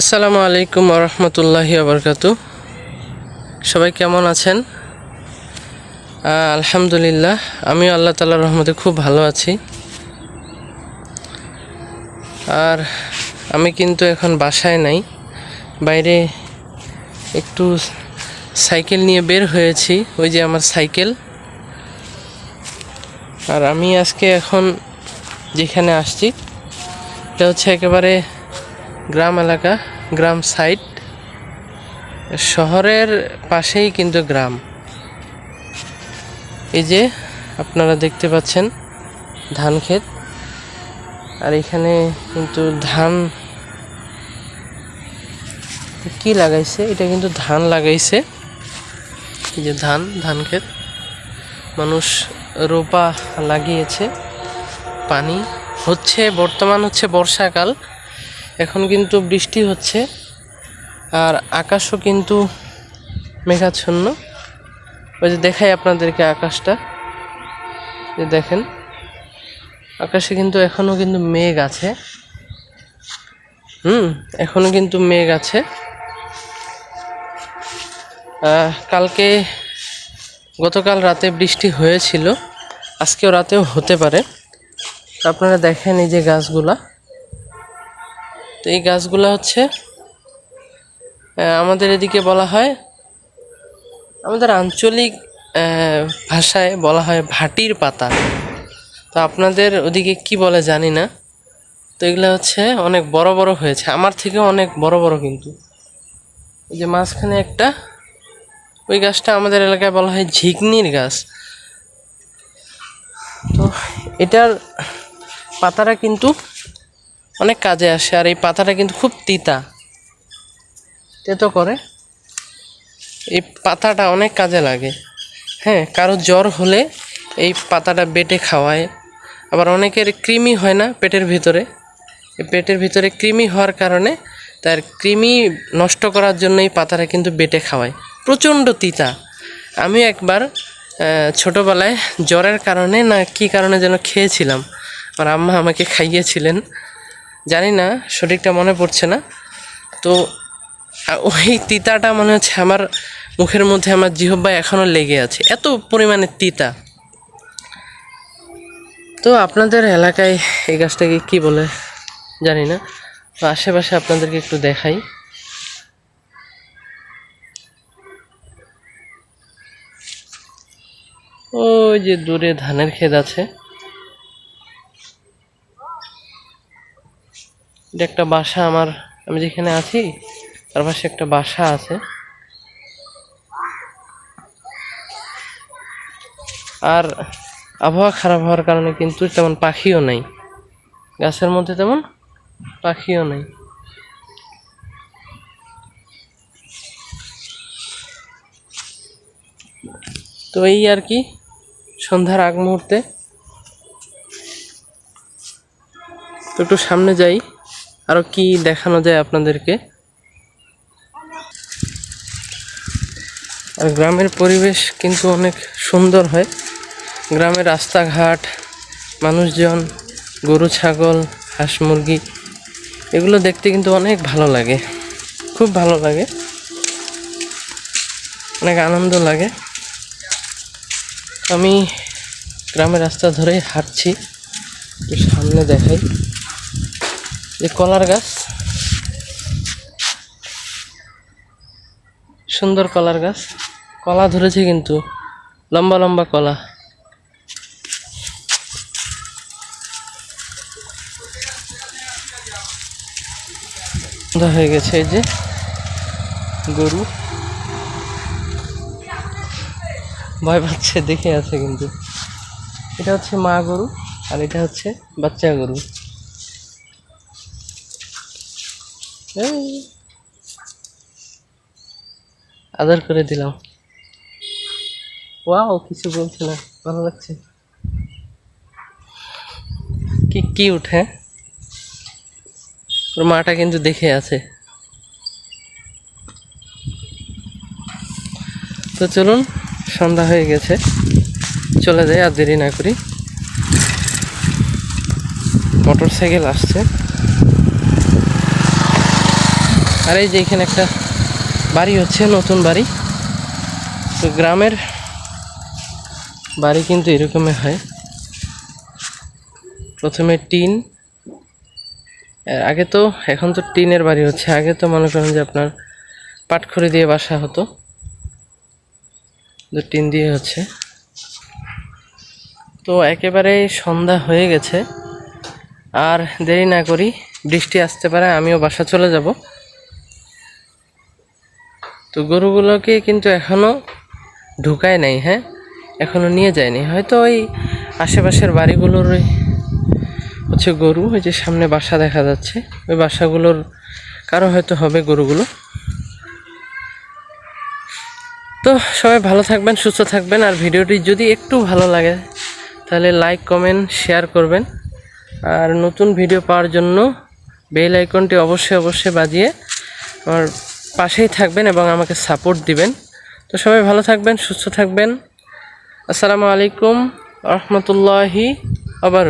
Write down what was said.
আসসালামু আলাইকুম রহমতুল্লাহি আবরকাত সবাই কেমন আছেন? আলহামদুলিল্লাহ আমি আল্লাহ তালার রহমতে খুব ভালো আছি। আর আমি কিন্তু এখন বাসায় নাই, বাইরে একটু সাইকেল নিয়ে বের হয়েছি, ওই যে আমার সাইকেল। আর আমি আজকে এখন যেখানে আসছি, এটা হচ্ছে একেবারে গ্রাম এলাকা, গ্রাম সাইড শহরের পাশেই কিন্তু গ্রাম। এই যে আপনারা দেখতে পাচ্ছেন ধান ক্ষেত। আর এখানে কিন্তু ধান কি লাগাইছে? এটা কিন্তু ধান লাগাইছে। এই যে ধান ধান ক্ষেত। মানুষ রোপা লাগিয়েছে। পানি হচ্ছে, বর্তমান হচ্ছে বর্ষাকাল। এখন কিন্তু বৃষ্টি হচ্ছে, আর আকাশও কিন্তু মেঘাচ্ছন্ন। ওই যে দেখাই আপনাদেরকে আকাশটা, যে দেখেন, আকাশে কিন্তু এখনও কিন্তু মেঘ আছে। হুম এখনও কিন্তু মেঘ আছে। কালকে গতকাল রাতে বৃষ্টি হয়েছিল, আজকেও রাতেও হতে পারে। আপনারা দেখেন এই যে গাছগুলা। তো এই গাছগুলো হচ্ছে আমাদের এদিকে বলা হয়, আমাদের আঞ্চলিক ভাষায় বলা হয় ভাটির পাতা। তো আপনাদের ওদিকে কি বলে জানি না। তো এগুলো হচ্ছে অনেক বড় বড় হয়েছে। আমার থেকেও অনেক বড় বড় কিন্তু। ওই যে মাঝখানে একটা, ওই গাছটা আমাদের এলাকায় বলা হয় ঝিকনির গাছ। তো এটার পাতাটা কিন্তু অনেক কাজে আসে আর এই পাতাটা কিন্তু খুব তিতা। তেতো করে। এই পাতাটা অনেক কাজে লাগে। হ্যাঁ কারও জ্বর হলে এই পাতাটা বেটে খাওয়ায়। আবার অনেকের কৃমি হয় না পেটের ভিতরে। পেটের ভিতরে কৃমি হওয়ার কারণে তার কৃমি নষ্ট করার জন্য এই পাতাটা কিন্তু বেটে খাওয়ায়। প্রচণ্ড তিতা। আমি একবার ছোটোবেলায় জ্বরের কারণে না কী কারণে যেন খেয়েছিলাম। আমার আম্মা আমাকে খাইয়েছিলেন। জানি না, সঠিকটা মনে পড়ছে না। তো ওই তিতাটা মনে হচ্ছে আমার মুখের মধ্যে আমার জিহব্বায় এখনও লেগে আছে। এত পরিমাণে তিতা। তো আপনাদের এলাকায় এই গাছটাকে কি বলে জানি না, তো আশেপাশে আপনাদেরকে একটু দেখাই। ওই যে দূরে ধানের ক্ষেত আছে। এটা একটা বাসা আমার, আমি যেখানে আছি, তার পাশে একটা বাসা আছে। আর আবহাওয়া খারাপ হওয়ার কারণে কিন্তু তেমন পাখিও নেই। গাছের মধ্যে তেমন পাখিও নেই। তো এই আর কি, সন্ধ্যার আগ মুহূর্তে। তো একটু সামনে যাই। আরও কি দেখানো যায় আপনাদেরকে? আর গ্রামের পরিবেশ কিন্তু অনেক সুন্দর হয়। গ্রামের রাস্তাঘাট, মানুষজন, গরু, ছাগল, হাঁস, মুরগি, এগুলো দেখতে কিন্তু অনেক ভালো লাগে। খুব ভালো লাগে। অনেক আনন্দ লাগে। আমি গ্রামের রাস্তা ধরেই হাঁটছি। একটু সামনে দেখাই। যে কলার গাছ। সুন্দর কলার গাছ। কলা ধরেছে কিন্তু। লম্বা লম্বা কলা। হয়ে গেছে এই যে গরু। ভয় পাচ্ছে, দেখে আছে কিন্তু। এটা হচ্ছে মা গরু আর এটা হচ্ছে বাচ্চা গরু এই। আদর করে দিলাম। ওয়াও, কিছু বলছে না, ভালো লাগছে। কি কি উঠে? ওর মাটা কিন্তু দেখে আছে। তো চলুন, সন্ধ্যা হয়ে গেছে। চলে যাই আর দেরি না করি। মোটর সাইকেল আসছে। আর এই যে এখানে একটা বাড়ি হচ্ছে, নতুন বাড়ি। তো গ্রামের বাড়ি কিন্তু এরকমই হয়। প্রথমে টিন। আগে তো, এখন তো টিনের বাড়ি হচ্ছে। আগে তো মনে করেন যে আপনার পাটখড়ি দিয়ে বাসা হতো। তো টিন দিয়ে হচ্ছে। তো একেবারে সন্ধ্যা হয়ে গেছে। আর দেরি না করি, বৃষ্টি আসতে পারে, আমিও বাসা চলে যাব। তো গরুগুলোকে কিন্তু এখনও ঢুকায় নাই হ্যাঁ? এখনও নিয়ে যায়নি। হয়তো ওই আশেপাশের বাড়িগুলোর হচ্ছে গরু, ওই যে সামনে বাসা দেখা যাচ্ছে। ওই বাসাগুলোর কারও হয়তো হবে গরুগুলো। তো সবাই ভালো থাকবেন, সুস্থ থাকবেন। আর ভিডিওটি যদি একটু ভালো লাগে, তাহলে লাইক, কমেন্ট, শেয়ার করবেন। আর নতুন ভিডিও পাওয়ার জন্য বেল আইকনটি অবশ্যই অবশ্যই বাজিয়ে আমার পাশেই থাকবেন এবং আমাকে সাপোর্ট দিবেন। তো সবাই ভালো থাকবেন, সুস্থ থাকবেন। আসসালামু আলাইকুম, রহমতুল্লাহি আবার